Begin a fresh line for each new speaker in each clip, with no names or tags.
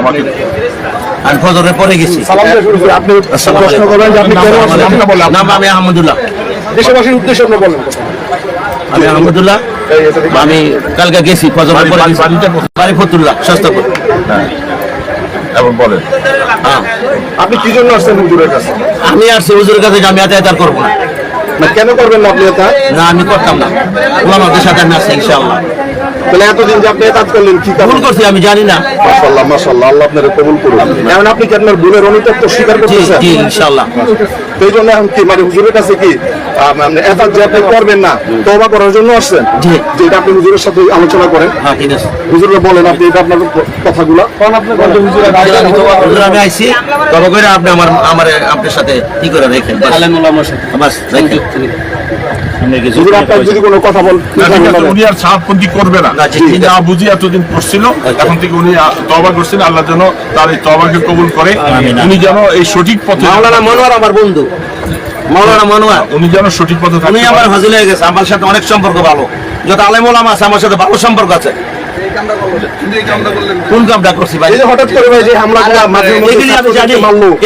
আমাকে
আমি ফজরের পরে গেছি।
সালাম দিয়ে শুরু করি। আপনি প্রশ্ন করবেন যে আপনি কেন নামটা বলেন।
নাম আমি আহমদুল্লাহ।
দেশবাসীর উদ্দেশ্যে আপনি বলেন।
আমি আহমদুল্লাহ। আমি কালকে গেছি ফজরের পরে
বাড়ি-
ফতুল্লাহ
হ্যাঁ। বলেন।
হ্যাঁ।
আপনি কি জন্য আসছেন হুজুরের কাছে?
আমি আসছি হুজুরের কাছে আমি এত করব না।
না কেন করবেন না আপনি এটা
না আমি করতাম না। ওলামাদের সাথে আমি আসছি ইনশাআল্লাহ।
তাহলে এতদিন যে আপনি এটা করলেন কি
ভুল করছি আমি জানি না।
মাশাআল্লাহ মাশাআল্লাহ আল্লাহ আপনার কবুল করুন এখন আপনি কি আপনার ভুলের অনুতপ্ত স্বীকার করতেছেন
জি ইনশাআল্লাহ।
তো এই জন্য এখন কি মানে হুজুরের কাছে কি মানে এটা যে আপনি করবেন না তওবা করার জন্য আসছেন?
জি।
যে এটা আপনি হুজুরের সাথে আলোচনা করেন।
হ্যাঁ
হুজুরে বলেন আপনি এটা আপনার কথাগুলো। কারণ আপনি
হুজুর আমি আইছি। তবে করে আপনি আমার আমার আপনার সাথে কি করে রেখেন? বাস। থ্যাংক ইউ
যদি কোনো কথা বল
উনি আর সাহাবপন্থী করবে না। যা বুঝি এতদিন করছিল এখন থেকে উনি আ- তওবা করছেন আল্লাহ যেন তার এই তওবাকে কবুল করে। উনি যেন এই সঠিক পথে
মনোয়ার আমার বন্ধু। মাওলানা মনোয়ার
উনি যেন সঠিক পথে
উনি আমার হাজির হয়ে গেছে আমার সাথে অনেক সম্পর্ক ভালো। যত আলেম ওলামা আছে আমার সাথে ভালো সম্পর্ক আছে। কোন কামটা করছি ভাই?
হঠাৎ করে ভাই যে হামলা করা মাঝে মধ্যে
এগুলি আমি জানি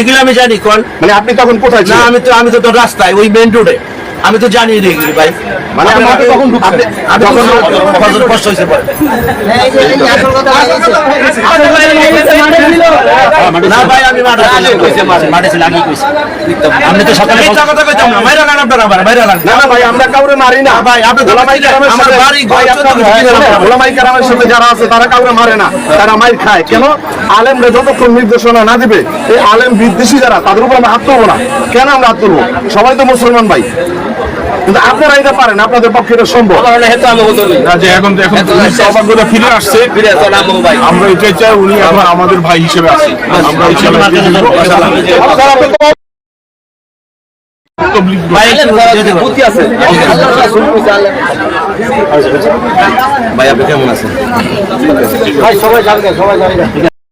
এগুলি আমি জানি কোন?
মানে আপনি তখন কোথায়
না আমি তো আমি তো তোর রাস্তায় ওই মেন রোডে আমি তো জানি রে ভাই।
মানে কখন?
আমি কষ্ট না ভাই আমি মাঠে ছিলাম। মাঠে ছিলাম, আগেই কইছি। আপনি তো সকালে কথা কইতাম না মাইরা লাগান আপনারা আবার, মাইরা লাগান।
না না ভাই আমরা কাউরে মারি না।
ভাই, আপনি তো
ওলামাই
আমার বাড়ি ঘর
আপনার ভাই,
গোষ্ঠী
শোনেন, ওলামাই কেরামের সাথে যারা আছে তারা কাউরে মারে না। তারা মাইর খায়। কেন? আলেমরা যতক্ষণ নির্দেশনা না দিবে এই আলেম বিদ্বেষী যারা তাদের উপর আমরা হাত তুলবো না। কেন আমরা হাত তুলবো? সবাই তো মুসলমান ভাই। কিন্তু আপনারা এটা পারেন আপনাদের পক্ষে এটা সম্ভব।
না, যে এখন এখন করে ফিরে আসছে। আমরা এটাই চাই উনি এখন আমাদের ভাই হিসেবে আছে। আমরা
তো
ভাই, আপনি কেমন আছেন?
ভাই সবাই সবাই